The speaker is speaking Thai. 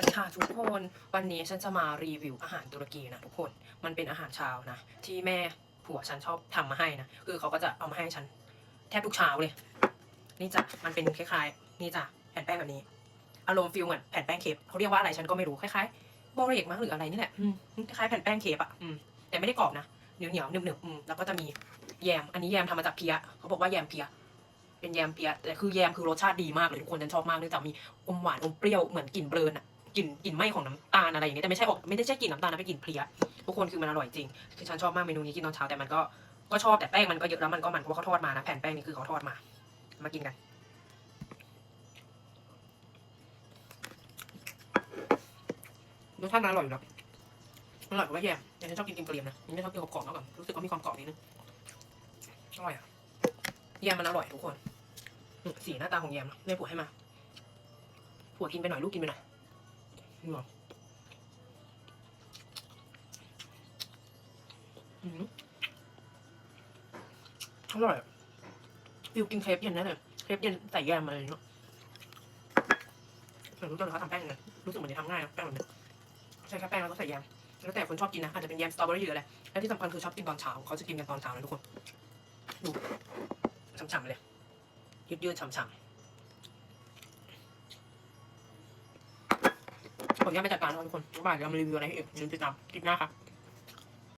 วัสดีค่ะทุกคนวันนี้ฉันจะมารีวิวอาหารตุรกีนะทุกคนมันเป็นอาหารเช้านะ ที่แม่ผัวฉันชอบทำมาให้นะคือเขาก็จะเอามาให้ฉัน แทบทุกเช้าเลย นี่จ้ะมันเป็นคล้ายๆนี่จ้ะแผ่นแป้งแบบนี้อารมณ์ฟิลเหมือนแผ่นแป้งเคปเขาเรียกว่าอะไรฉันก็ไม่รู้คล้ายๆโบเรกมั้งหรืออะไรนี่แหละคล้ายๆแผ่นแป้งเคปอะอืมแต่ไม่ได้กรอบนะเหนียวเหนียวๆหนึบหนึบๆอืมแล้วก็จะมีแยมอันนี้แยมทำมาจากเพียเขาบอกว่าแยมเพียเป็นแยมเปียแต่คือแยมคือรสชาติดีมากเลยทุกคนฉันชอบมากเนื่องจากมีอมหวานอมเปรี้ยวเหมือนกลิ่นเบรนอะ กลิ่นกลิ่นไหม้ของน้ำตาลอะไรอย่างเงี้ยแต่ไม่ใช่ออกไม่ได้ใช่กลิ่นน้ำตาลนะเป็นกลิ่นเพลียทุกคนคือมันอร่อยจริงคือฉันชอบมากเมนูนี้กินตอนเช้าแต่มันก็ก็ชอบแต่แป้งมันก็เยอะแล้วมันก็มันเพราะเขาทอดมานะแผ่นแป้งนี่คือเขาทอดมา มากินกัน รสชาติมันอร่อยอยู่แล้วอร่อยกว่าแยมแต่ฉันชอบกินกินเกลียมนะฉันไม่ชอบกินกรอบๆมากกว่ารู้สึกว่ามีความกรอบนิดนึงอร่อยอะแยมมันอร่อยทุกคนสีหน้าตาของแยมเนอะแม่ผัวให้มาผัวกินไปหน่อยลูกกินไปหน่อย หรออืมอร่อยฟิวกินเครปเย็นได้เลยเครปเย็นใส่แยมมาเลยเนาะแต่รู้จักเขาทำแป้งเลยรู้สึกเหมือนจะทำง่ายนะแป้งแบบนี้ใช้แค่แป้งแล้วก็ใส่แยมแล้วแต่คนชอบกินนะอาจจะเป็นแยมสตรอเบอรี่หรืออะไรและที่สำคัญคือชอบกินตอนเช้าเขาจะกินกันตอนเช้าเลยทุกคนดูฉ่ำๆเลยยืดๆฉ่ำๆ ผมยังไม่จัดการแล้วทุกคนบ๊ายบายเดี๋ยวเรามารีวิวอะไรให้อีกอย่าลืมติดตามคลิปหน้าค่ะ